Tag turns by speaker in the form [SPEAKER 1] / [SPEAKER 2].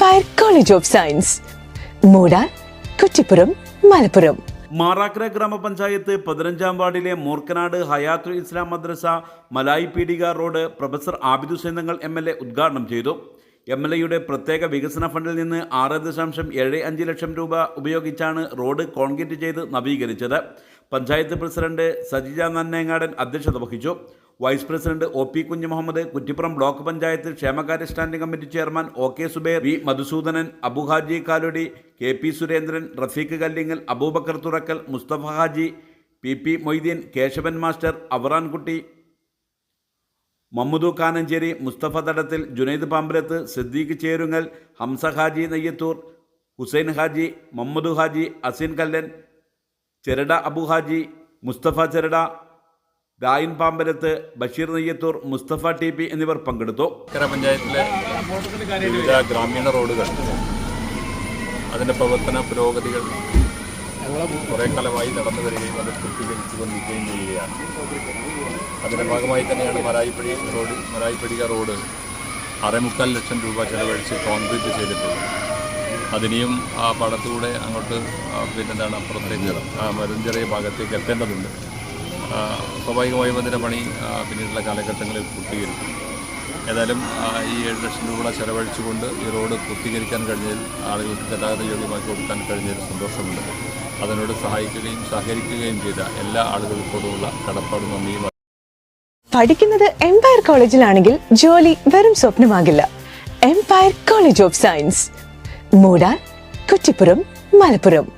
[SPEAKER 1] Empire college of science Moodal Kuttippuram Malappuram
[SPEAKER 2] Marakkara ഗ്രാമപഞ്ചായത്ത് പതിനഞ്ചാം വാർഡിലെ Moorkanad Hayathul Islam Madrasa Malayi Peedika road professor Abid Hussain M L A ഉദ്ഘാടനം ചെയ്തു. M L എയുടെ പ്രത്യേക വികസന ഫണ്ടിൽ നിന്ന് ആറ് ദശാംശം ഏഴ് അഞ്ച് ലക്ഷം രൂപ ഉപയോഗിച്ചാണ് റോഡ് കോൺക്രീറ്റ് ചെയ്ത് നവീകരിച്ചത്. പഞ്ചായത്ത് പ്രസിഡന്റ് സജിജ നന്നേങ്ങാടൻ അധ്യക്ഷത വഹിച്ചു. വൈസ് പ്രസിഡന്റ് ഒ പി കുഞ്ഞു മുഹമ്മദ് കുറ്റിപ്പുറം ബ്ലോക്ക് പഞ്ചായത്ത് ക്ഷേമകാര്യ standing committee chairman O K Zubair V Madhusoodanan Abuhaji Kaludi K P Surendran Rafeeq Kallingal Aboobacker Thurakkal Musthafa Haji P P Moideen Kesavan master Avarankutty Mammadu Kananchery Musthafa Thadathil Junaid Pambalath Siddique Cherungal Hamza Haji Neyyathur Hussain Haji Mammadu Haji Azeen Kallan Cherada Abu Haji Musthafa Cherada Rayin Pambalath Basheer Neyyathur Musthafa T P എന്നിവർ പങ്കെടുത്തു.
[SPEAKER 3] പഞ്ചായത്തിലെ ഗ്രാമീണ റോഡുകൾ അതിന്റെ പ്രവർത്തന പുരോഗതികൾ കുറേ കാലമായി നടന്നു വരികയും അത് പൂർത്തീകരിച്ചു കൊണ്ടിരിക്കുകയും ചെയ്യുകയാണ്. അതിന്റെ ഭാഗമായി തന്നെയാണ് മരായിപ്പടി റോഡ് മരായിപ്പടിക റോഡ് അരമുക്കാൽ ലക്ഷം രൂപ ചെലവഴിച്ച് കോൺക്രീറ്റ് ചെയ്തിട്ടുള്ളത്. അതിനെയും ആ പടത്തൂടെ അങ്ങോട്ട് പിന്നെന്താണ് അപ്പുറത്തേക്ക് ആ മരുഞ്ചെറിയ ഭാഗത്തേക്ക് എത്തേണ്ടതുണ്ട്. സ്വാഭാവികമായും അതിന്റെ പണി പിന്നീടുള്ള കാലഘട്ടങ്ങളിൽ പൂർത്തീകരിക്കും. ഏതായാലും ഈ ഏഴ് ലക്ഷം രൂപ ചെലവഴിച്ചുകൊണ്ട് ഈ റോഡ് പൂർത്തീകരിക്കാൻ കഴിഞ്ഞതിൽ ആളുകൾക്ക് ഗതാഗത യോഗ്യമാക്കി കൊടുക്കാൻ കഴിഞ്ഞതിൽ സന്തോഷമുണ്ട്. അതിനോട് സഹായിക്കുകയും സഹകരിക്കുകയും ചെയ്ത എല്ലാ ആളുകൾക്കോടുമുള്ള കടപ്പാട് നന്ദിയും
[SPEAKER 1] പഠിക്കുന്നത് എംപയർ കോളേജിലാണെങ്കിൽ ജോലി വെറും സ്വപ്നമാകില്ല. Empire college of science Moodal Kuttippuram Malappuram.